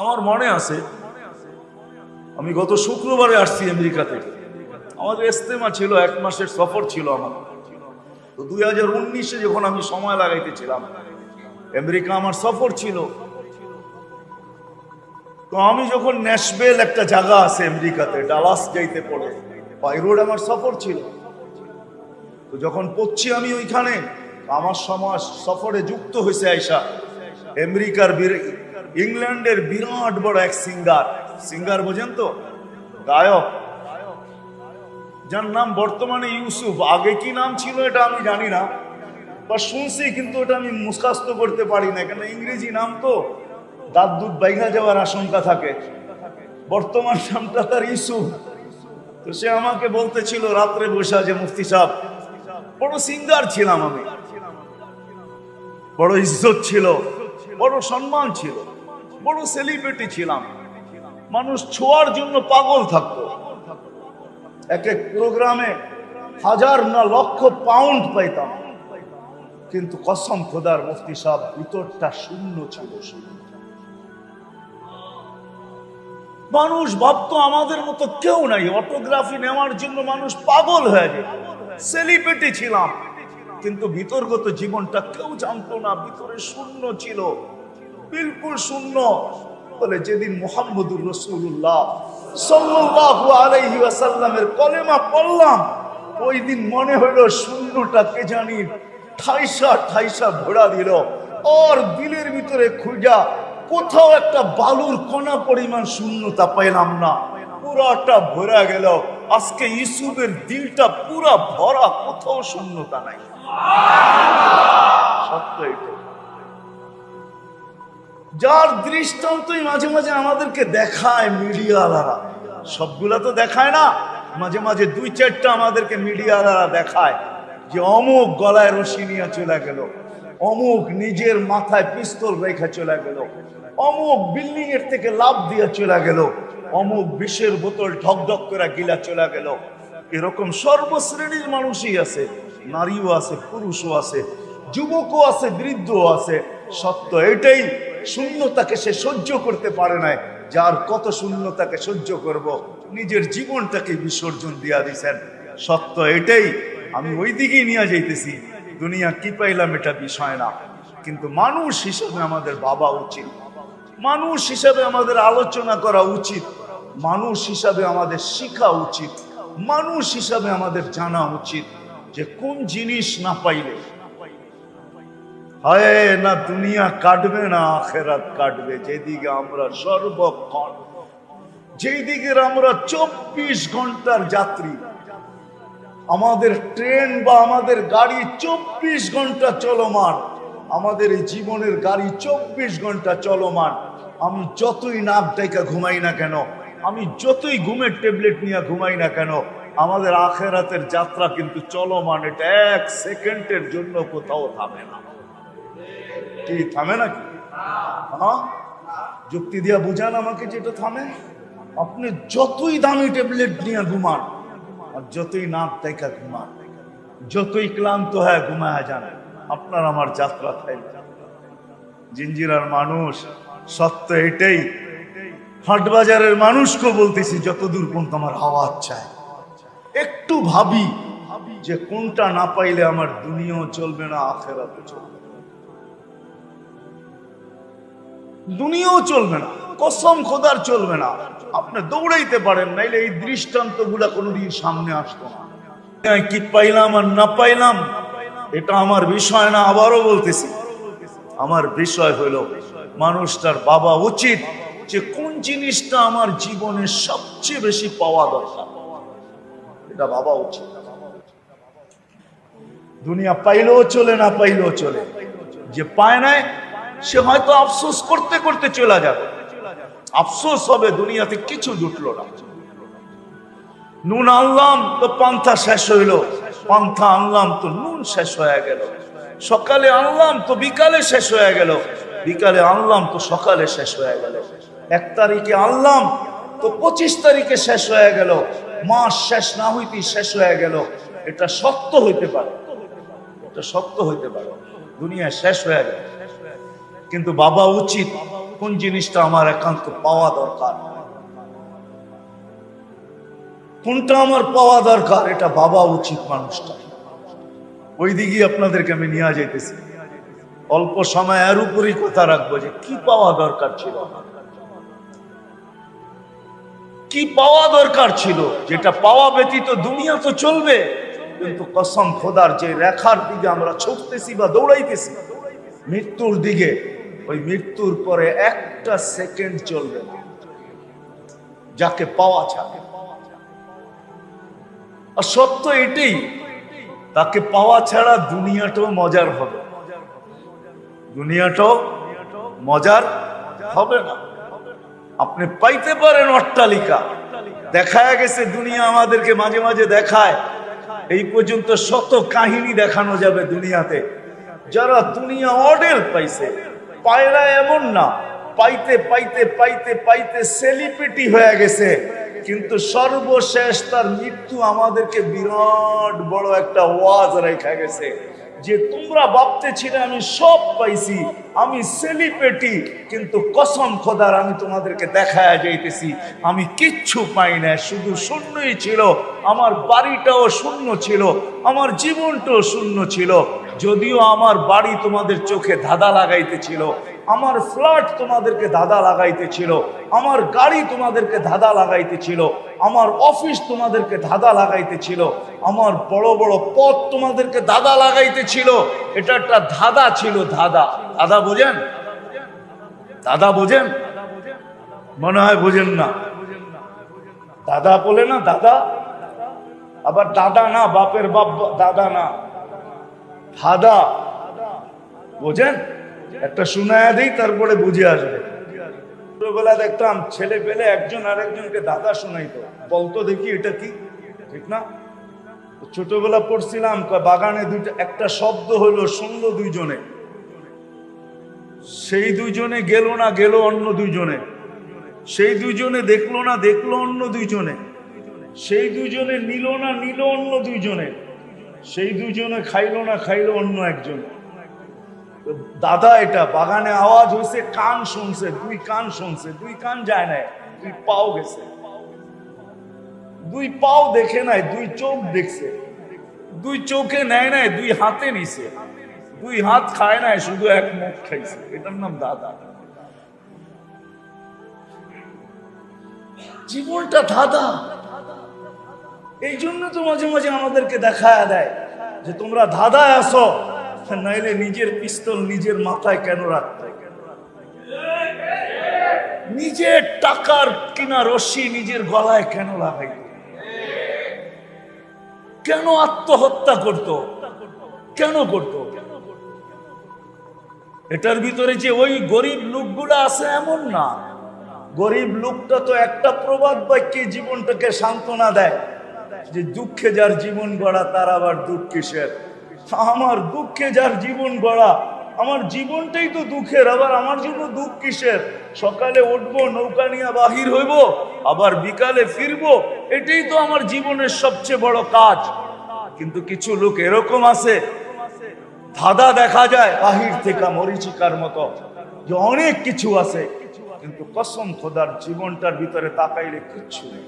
আমার মনে আছে, আমি গত শুক্রবারে আসছি আমেরিকা থেকে আমাদের ইস্তেমা ছিল, এক মাসের সফর ছিল আমার। তো দুই হাজার উনিশে যখন আমি সময় লাগাইতেছিলাম, আমেরিকা আমার সফর ছিল। তো আমি যখন ন্যাশবেল একটা জায়গা আছে আমেরিকাতে, ডালাস যাইতে পড়ে, বাই রোড আমার সফর ছিল। তো যখন পড়ছি আমি ওইখানে, আমার সমাজ সফরে যুক্ত হয়েছে আইসা, আমেরিকার ইংল্যান্ডের বিরাট বড় এক সিঙ্গার। সিঙ্গার বোঝেন তো? গায়ক। যার নাম বর্তমানে ইউসুফ। আগে কি নাম ছিল এটা আমি জানি না, বা শুনছি কিন্তু এটা আমি মুস্কাস্ত করতে পারি না কেন ইংরেজি নাম তো দাঁত দুধ বাইঘা যাওয়ার আশঙ্কা থাকে। বর্তমান নামটা তার ইউসুফ। তো সে আমাকে বলতেছিল রাত্রে বসা যে মুফতি সাহেব, বড় সিঙ্গার ছিলাম আমি। বড় ইজ্জত ছিল, বড় সম্মান ছিল। বড় সেলিব্রিটি ছিলাম। মানুষ ছোঁয়ার জন্য পাগল থাকতো। এক এক প্রোগ্রামে হাজার না লক্ষ পাউন্ড পাইতাম। কিন্তু কসম খোদার মুফতি সাহেব, ভিতরটা শূন্য ছিল মানুষ ভাবতো আমাদের মতো কেউ নাই অটোগ্রাফি নেওয়ার জন্য মানুষ পাগল হয়ে যায়। সেলিব্রিটি ছিলাম। কিন্তু ভিতরগত জীবনটা কেউ জানতো না, ভিতরে শূন্য ছিল। বিলকুল শূন্য। বলে যেদিন মোহাম্মদুর রসুল্লাহ সাল্লাল্লাহু আলাইহি ওয়াসাল্লামের কলেমা পড়লাম, ওই দিন মনে হলো শূন্যটা কে জানি ঠাইসা ঠাইসা ভরা দিল। ওর দিলের ভিতরে খুঁজা কোথাও একটা বালুর কণা পরিমাণ শূন্যতা পাইলাম না। পুরাটা ভরা গেল। আজকে ইসুফের দিলটা পুরা ভরা, কোথাও শূন্যতা নাই। সত্য এটা যার দৃষ্টান্তই মাঝে মাঝে আমাদেরকে দেখায় মিডিয়ালারা সবগুলা তো দেখায় না, মাঝে মাঝে দুই চারটা আমাদেরকে মিডিয়ালারা দেখায় যে অমুক গলায় রশি নিয়ে চলে গেল, অমুক নিজের মাথায় পিস্তল রেখা চলে গেল, অমুক বিল্ডিং এর থেকে লাভ দিয়ে চলে গেল, অমুক বিষের বোতল ঢক ঢক করে গিলা চলে গেল। এরকম সর্বশ্রেণীর মানুষই আছে, নারীও আছে, পুরুষও আছে, যুবকও আছে, বৃদ্ধও আছে, সত্য এটাই শূন্যতাকে সে সহ্য করতে পারে না যার কত শূন্যতাকে সহ্য করব, নিজের জীবনটাকে বিসর্জন দিয়া দিছেন। সত্য এটাই, আমি ওই দিকেই নিয়ে যাইতেছি। দুনিয়া কি পাইলাম এটা বিষয় না। কিন্তু মানুষ হিসেবে আমাদের বাবা উচিত। মানুষ হিসাবে আমাদের আলোচনা করা উচিত। মানুষ হিসাবে আমাদের শিখা উচিত। মানুষ হিসাবে আমাদের জানা উচিত যে কোন জিনিস না পাইলে হায় না, দুনিয়া কাটবে না, আখেরাত কাটবে। যেদিকে আমরা সর্বক্ষণ যেই আমরা চব্বিশ ঘণ্টার যাত্রী, আমাদের ট্রেন বা আমাদের গাড়ি চব্বিশ ঘণ্টা চলমান, আমাদের এই জীবনের গাড়ি চব্বিশ ঘণ্টা চলমান। আমি যতই নাক ডাইকা ঘুমাই না কেন, আমি যতই ঘুমের ট্যাবলেট নিয়ে ঘুমাই না কেন, আমাদের আখেরাতের যাত্রা কিন্তু চলমান, এটা এক সেকেন্ডের জন্য কোথাও থামে না। কি, থামে নাকি? হ্যাঁ? যুক্তি দিয়া বুঝান আমাকে যেটা থামে। আপনি যতই দামি ট্যাবলেট নিয়ে ঘুমান, আর যতই নাক দেখা ঘুমান, যতই ক্লান্ত হয় ঘুমায় যান, আপনার আমার যাত্রা থাইবে জিঞ্জিরার মানুষ, সত্য এটাই। হাটবাজারের মানুষকে বলতেছি, যতদূর পর্যন্ত আমার আওয়াজ চায়। একটু ভাবি যে কোনটা না পাইলে আমার দুনিয়াও চলবে না, আখেরাতও চলবে দুনিয়াও চলবে না কসম খোদার চলবে না। আপনি দৌড়াইতে পারেন নাইলে এই দৃষ্টান্তগুলা কোনোদিন সামনে আসতো না। হ্যাঁ, কি পাইলাম আর না পাইলাম এটা আমার বিষয় না আবারও বলতেছি। আমার বিষয় হলো মানুষটার বাবা উচিত যে কোন জিনিসটা আমার জীবনে সবচেয়ে বেশি পাওয়া দরকার। এটা বাবা উচিত। দুনিয়া পাইলেও চলে না পাইলেও চলে। যে পায় নাই সে হয়তো আফসোস করতে করতে চলে যাবে। আফসোস হবে, দুনিয়াতে কিছু জুটলো না। নুন আনলাম তো পান্থা শেষ হইল। পান্থা আনলাম তো নুন শেষ হয়ে গেল। সকালে আনলাম তো বিকালে শেষ হয়ে গেল। বিকালে আনলাম তো সকালে শেষ হয়ে গেল। এক তারিখে আনলাম তো পঁচিশ তারিখে শেষ হয়ে গেল। মাস শেষ না হইতেই শেষ হয়ে গেল। এটা সত্য হইতে পারে। এটা সত্য হইতে পারে। দুনিয়া শেষ হয়ে গেল। কিন্তু বাবা উচিত কোন জিনিসটা আমার একান্ত পাওয়া দরকার কোনটা আমার পাওয়া দরকার, এটা বাবা উচিত মানুষটা। ওই দিকেই আপনাদেরকে আমি নিয়ে যাইতেছি। অল্প সময় এর উপরই কথা রাখব যে কি পাওয়া দরকার ছিল? কি পাওয়া দরকার ছিল? যেটা পাওয়া ব্যতীত দুনিয়া তো চলবে, কিন্তু কসম খোদার যে রেখার দিকে আমরা ছুটতেছি বা দৌড়াইতেছি, মৃত্যুর দিকে ওই মৃত্যুর পরে একটা সেকেন্ড চলবে না। যাকে পাওয়া ছাড়া আর সত্য এটাই, তাকে পাওয়া ছাড়া দুনিয়াটাও মজার হবে। দুনিয়াটাও মজার হবে না। আপনি পাইতে পারেন অট্টালিকা। দেখা গেছে দুনিয়া আমাদেরকে মাঝে মাঝে দেখায়। এই পর্যন্ত শত কাহিনী দেখানো যাবে দুনিয়াতে। যারা দুনিয়া অডেল পাইছে পায়রা এমন না। পাইতে পাইতে পাইতে পাইতে সেলিব্রিটি হয়ে গেছে। কিন্তু সর্বশেষ তার মৃত্যু আমাদেরকে বিরাট বড় একটা ওয়াজ রেখা গেছে। যে তোমরা ভাবতে ছিলে আমি সব পাইছি, আমি সেলিব্রেটি কিন্তু কসম খোদার আমি তোমাদেরকে দেখায় যাইতেছি, আমি কিচ্ছু পাই না, শুধু শূন্যই ছিল, আমার বাড়িটাও শূন্য ছিল, আমার জীবনটাও শূন্য ছিল, যদিও আমার বাড়ি তোমাদের চোখে ধাঁধা লাগাইতেছিল আমার ফ্ল্যাট তোমাদেরকে ধাঁধা লাগাইতেছিল, আমার গাড়ি তোমাদেরকে ধাঁধা লাগাইতেছিল, আমার অফিস তোমাদেরকে ধাঁধা লাগাইতেছিল, আমার বড় বড় পথ তোমাদেরকে ধাঁধা লাগাইতেছিল। এটা একটা ধাঁধা ছিল, ধাঁধা। দাদা বোঝেন? দাদা বোঝেন? মনে হয় বোঝেন না। দাদা বলে না দাদা আবার দাদা না, বাপের বাপ, দাদা না। দাদা বোঝেন? একটা শোনায়া দিই, তারপরে বুঝে আসবে। ছোটবেলা দেখতাম, ছেলে পেলে একজন আরেকজনকে দাদা শোনাইতো। বলতো, দেখি এটা কি? ঠিক না? ছোটবেলা পড়ছিলাম বাগানে দুইটা, একটা শব্দ হলো, শুনলো দুইজনে। সেই দুইজনে গেল না, গেল অন্য দুইজনে। সেই দুইজনে দেখল না, দেখল অন্য দুইজনে। সেই দুইজনে নিল না, নিল অন্য দুইজনে। সেই দুইজনে খাইলো না, খাইলো অন্য একজন। দাদা, এটা বাগানে আওয়াজ হয়েছে কান শুনছে, দুই কান শুনছে, দুই কান যায় নাই, দুই পাও গেছে। দুই পাও দেখে নাই, দুই চোখ দেখছে। দুই চোখে নেয় নাই, দুই হাতে নিছে। দুই হাত খায় নাই, শুধু এক মুখ খাইছে। এটার নাম দাদা। জীবনটা দাদা এই জন্য তো মাঝে মাঝে আমাদেরকে দেখায় দেয় যে তোমরা ধাঁধায় আসো নাইলে নিজের পিস্তল নিজের মাথায় কেন রাখতে? নিজের টাকার কিনা রশ্মি নিজের গলায় কেন লাগাই কেন আত্মহত্যা করত? কেন করত? এটার ভিতরে যে ওই গরিব লোকগুলা আছে এমন না। গরিব লোকটা তো একটা প্রবাদ বাক্যে জীবনটাকে সান্ত্বনা দেয় যে দুঃখে যার জীবন গড়া, তার আবার দুঃখ কিসের? আমার দুঃখে যার জীবন গড়া, আমার জীবনটাই তো দুঃখের, আবার আমার জন্য দুঃখ কিসের? সকালে উঠবো, নৌকা নিয়ে বাহির হইব, আবার বিকালে ফিরবো, এটাই তো আমার জীবনের সবচেয়ে বড় কাজ। কিন্তু কিছু লোক এরকম আছে, ধাঁধা দেখা যায় বাহির থেকে মরিচিকার মতো, যে অনেক কিছু আছে, কিন্তু কসম খোদার জীবনটার ভিতরে তাকাইলে কিচ্ছু নেই।